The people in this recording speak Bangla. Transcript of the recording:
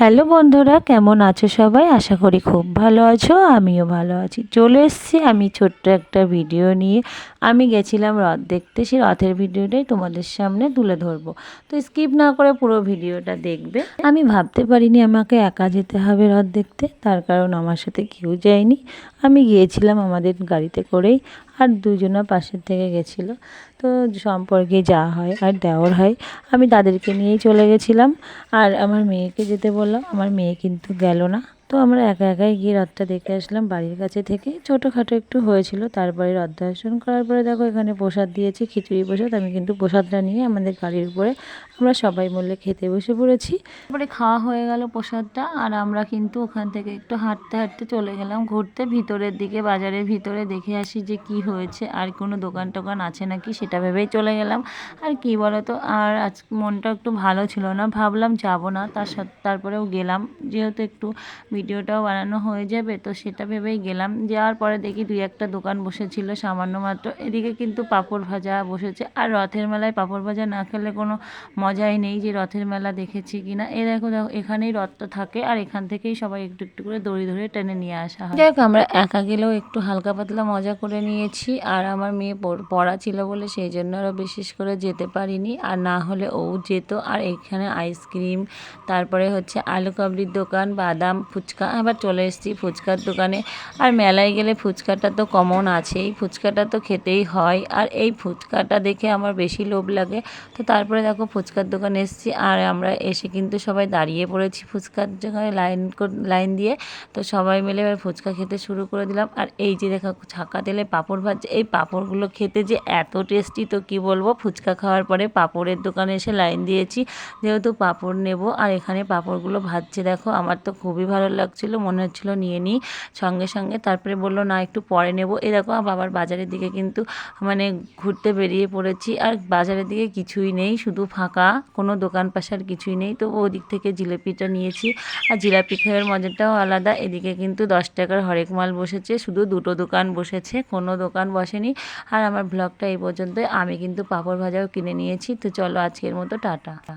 হ্যালো বন্ধুরা, কেমন আছো সবাই? আশা করি খুব ভালো আছো, আমিও ভালো আছি। চলে এসেছি আমি ছোট্ট একটা ভিডিও নিয়ে। আমি গেছিলাম রথ দেখতে, সেই রথের ভিডিওটাই তোমাদের সামনে তুলে ধরবো। তো স্কিপ না করে পুরো ভিডিওটা দেখবে। আমি ভাবতে পারিনি আমাকে একা যেতে হবে রথ দেখতে, তার কারণ আমার সাথে কেউ যায়নি। আমি গিয়েছিলাম আমাদের গাড়িতে করেই। আর দুজনা পাশের থেকে গেছিল। তো সম্পর্কে যা হয় আর দেওয়ার হয়, আমি তাদেরকে নিয়েই চলে গেছিলাম। আর আমার মেয়েকে যেতে বললাম, আমার মেয়ে কিন্তু গেল না। আমরা একা একাই গিয়ে রথটা দেখে আসলাম। বাড়ির কাছে থেকে ছোটোখাটো একটু হয়েছিল, তারপরে রথ দর্শন করার পরে দেখো এখানে প্রসাদ দিয়েছি, খিচুড়ি প্রসাদ। আমি কিন্তু প্রসাদটা নিয়ে আমাদের গাড়ির উপরে আমরা সবাই মিলে খেতে বসে পড়েছি। তারপরে খাওয়া হয়ে গেল প্রসাদটা আর আমরা কিন্তু ওখান থেকে একটু হাঁটতে হাঁটতে চলে গেলাম ঘুরতে। ভিতরের দিকে, বাজারের ভিতরে দেখে আসি যে কি হয়েছে, আর কোনো দোকান টোকান আছে নাকি সেটা ভেবেই চলে গেলাম। আর কি বলো তো আর আজ মনটা একটু ভালো ছিল না, ভাবলাম যাব না, তার সাথে, তারপরেও গেলাম। যেহেতু একটু ভিডিওটাও বানানো হয়ে যাবে, তো সেটা ভেবেই গেলাম। যাওয়ার পরে দেখি দুই একটা দোকান বসেছিল সামান্য মাত্র। এদিকে কিন্তু পাঁপড় ভাজা বসেছে। আর রথের মেলায় পাঁপড় ভাজা না খেলে কোনো মজাই নেই যে রথের মেলা দেখেছি কিনা। এ দেখো দেখো, এখানেই রথটা থাকে আর এখান থেকেই সবাই একটু একটু করে দড়ি ধরে টেনে নিয়ে আসা হয়। দেখ আমরা একা গেলেও একটু হালকা পাতলা মজা করে নিয়েছি। আর আমার মেয়ে পড়- ছিল বলে সেই জন্য আরও বিশেষ করে যেতে পারিনি। আর না হলে ও যেত। আর এখানে আইসক্রিম, তারপরে হচ্ছে আলু কাবলির দোকান, বাদাম ফুচকা, আবার চলে এসেছি ফুচকার দোকানে। আর মেলায় গেলে ফুচকাটা তো কমন আছেই। ফুচকাটা তো খেতেই হয়। আর এই ফুচকাটা দেখে আমার বেশি লোভ লাগে। তো তারপরে দেখো ফুচকার দোকানে এসেছি। আর আমরা এসে কিন্তু সবাই দাঁড়িয়ে পড়েছি ফুচকার দোকানে লাইন লাইন দিয়ে। তো সবাই মিলে এবার ফুচকা খেতে শুরু করে দিলাম। আর এই যে দেখো ছাকা তেলে পাঁপড় ভাজছে। এই পাঁপড়গুলো খেতে যে এত টেস্টি তো কি বলব? ফুচকা খাওয়ার পরে পাঁপড়ের দোকানে এসে লাইন দিয়েছি। যেহেতু পাঁপড় নেব। আর এখানে পাঁপড়গুলো ভাজছে। দেখো আমার তো খুবই ভালো লাগছিল, মনে হচ্ছিল নিয়ে নিই। সঙ্গে সঙ্গে তারপরে বলল, না, একটু পরে নেব। দেখো বাবার বাজারের দিকে কিন্তু মানে ঘুরতে বেরিয়ে পড়েছি। আর বাজারের দিকে কিছুই নেই, শুধু ফাঁকা, কোনো দোকান পাশার কিছুই নেই। তো ওদিক থেকে জিলিপিটা নিয়েছি। আর জিলাপি খাওয়ার মজাটাও আলাদা। এদিকে কিন্তু দশ টাকার হরেক মাল বসেছে, শুধু দুটো দোকান বসেছে, কোনো দোকান বসেনি। আর আমার ব্লগটা এই পর্যন্তই। আমি কিন্তু পাঁপড় ভাজাও কিনে নিয়েছি। তো চলো আজকের মতো, টাটা।